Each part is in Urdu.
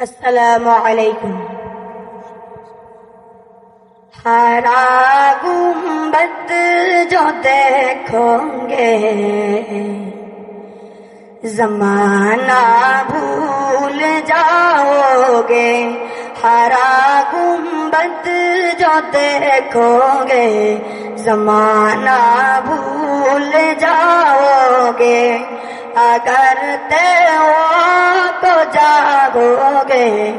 السلام علیکم۔ ہرا گنبد جو دیکھو گے۔ زمانہ بھول جاؤ گے ہرا گنبد جو دیکھو گے۔ زمانہ بھول جاؤ گے اگر تیو تو جاگو گے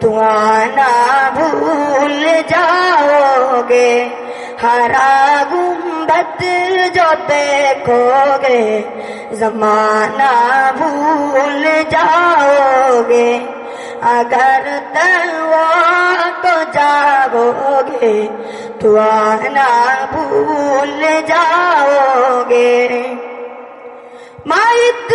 تو آنا بھول جاؤ گے ہرا گنبد جو دیکھو گے زمانہ بھول جاؤ گے اگر تلوا تو جاگو گے تو آنا بھول جاؤ گے مائترا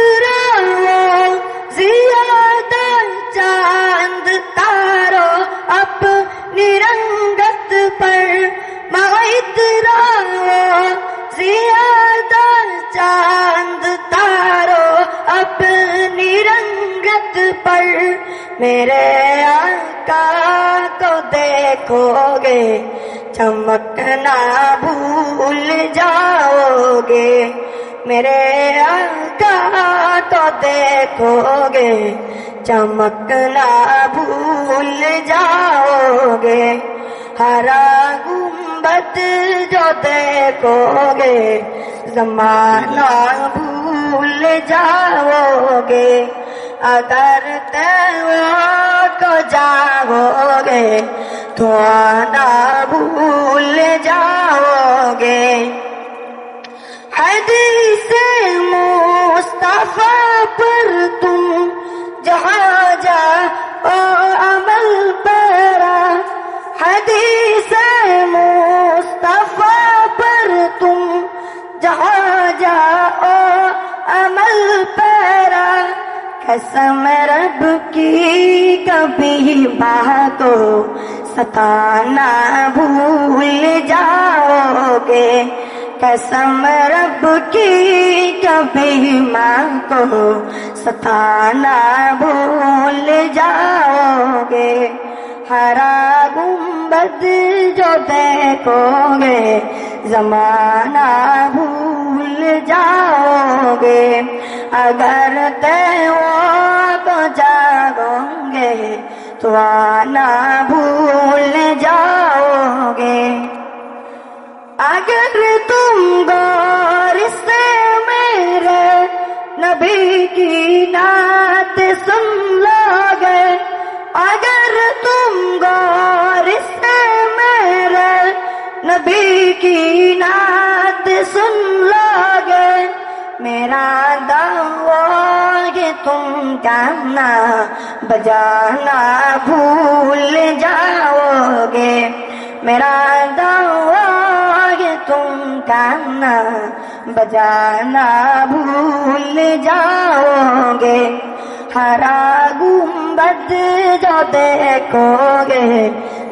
میرے آقا کو دیکھو گے چمکنا بھول جاؤ گے میرے آقا تو دیکھو گے چمکنا بھول جاؤ گے ہرا گنبد جو دیکھو گے زمانہ بھول جاؤ گے اگر کو جاؤ گے تو آنا بھول جاؤ قسم رب کی کبھی ماں کو ستانا بھول جاؤ گے قسم رب کی کبھی ماں کو ستانا بھول جاؤ گے ہرا گنبد جو دیکھو گے زمانہ بھول جاؤ گے اگر تیو تو جاگو گے تو آنا بھول جاؤ گے اگر تم غور سے میرے نبی کی نعت سن لو گے اگر تم غور سے میرے نبی کی نعت سن لو گے میرا دعوی تم جانا، بجانا بھول جاؤ گے میرا دعوی تم گانا بجانا بھول جاؤ گے ہرا گنبد جو دیکھو گے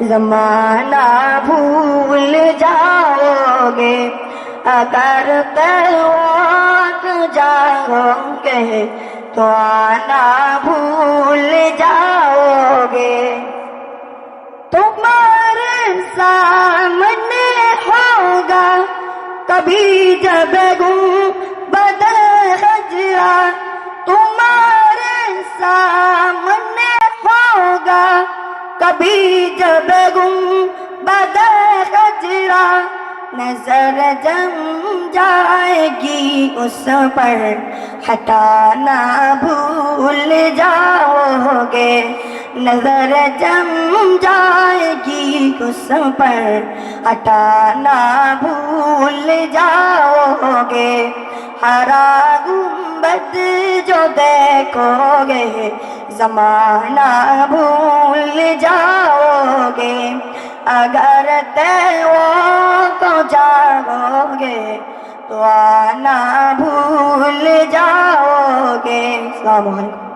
زمانہ بھول جاؤ گے اگر تیوات جاؤ گے تو آنا بھول جاؤ گے تمہارے سامنے ہوگا۔ کبھی جب گم بدل خجرا تمہارے سامنے ہوگا۔ کبھی جب گم بدل خجرا نظر جم جائے گی اس پر۔ ہٹانا بھول جاؤ گے نظر جم جائے گی اس پر۔ ہٹانا بھول جاؤ گے ہرا گنبد جو دیکھو گے زمانہ بھول جاؤ گے اگر تیو کو جاگو گے بھول جاؤ گے۔ السلام علیکم۔